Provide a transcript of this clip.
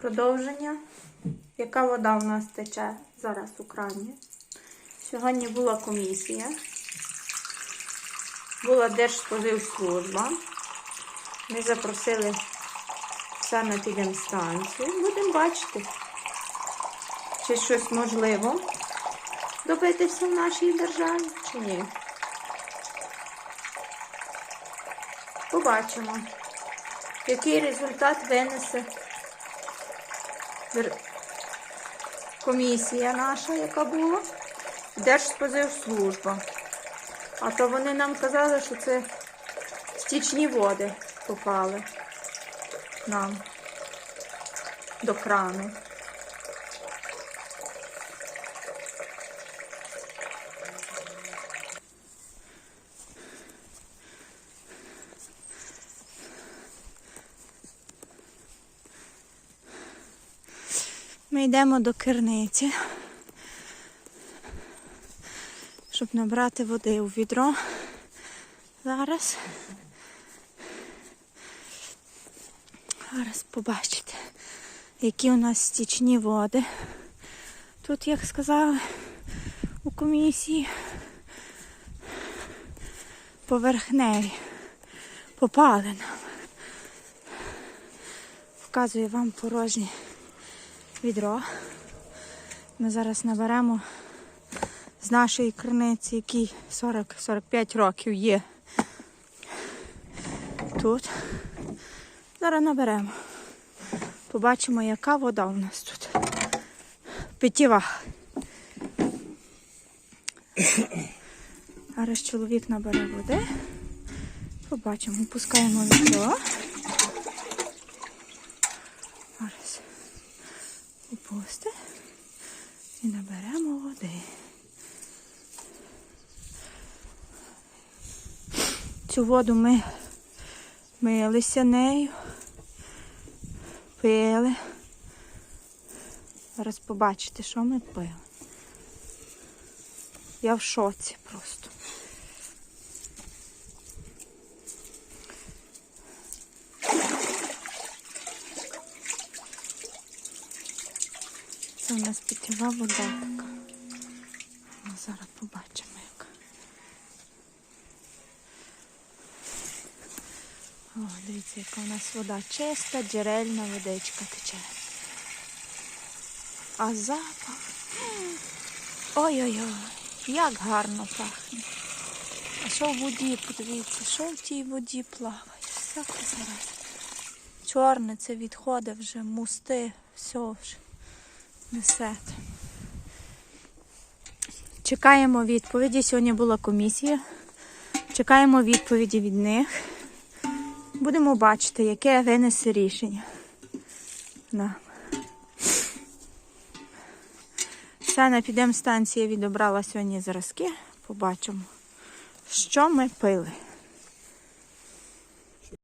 Продовження. Яка вода в нас тече зараз у крані? Сьогодні була комісія. Була Держспоживслужба. Ми запросили саме підемстанцію. Будемо бачити, чи щось можливо добитися в нашій державі, чи ні. Побачимо, який результат винесе комісія наша, яка була, Держспозивслужба. А то вони нам казали, що це стічні води попали нам до крану. Ми йдемо до керниці, щоб набрати води у відро. Зараз. Зараз побачите, які у нас стічні води. Тут, як сказали у комісії, поверхневі нам. Вказую вам порожнє відро. Ми зараз наберемо з нашої криниці, який 40-45 років є тут. Зараз наберемо. Побачимо, яка вода у нас тут. Питєва. Зараз чоловік набере води. Побачимо, пускаємо відро. Опусти і наберемо води. Цю воду ми милися нею, пили. Зараз побачите, що ми пили. Я в шоці просто. Це у нас питєва вода така. Ми зараз побачимо як. О, дивіться, яка у нас вода чиста, джерельна водичка тече. А запах. Ой-ой-ой, як гарно пахне. А що в воді, подивіться, що в тій воді плаває? Всяка зараза. Чорне це відходи вже, мусти, все вже несе. Чекаємо відповіді. Сьогодні була комісія. Чекаємо відповіді від них. Будемо бачити, яке винесе рішення. На. Все, підемо станція відібрала сьогодні зразки. Побачимо, що ми пили.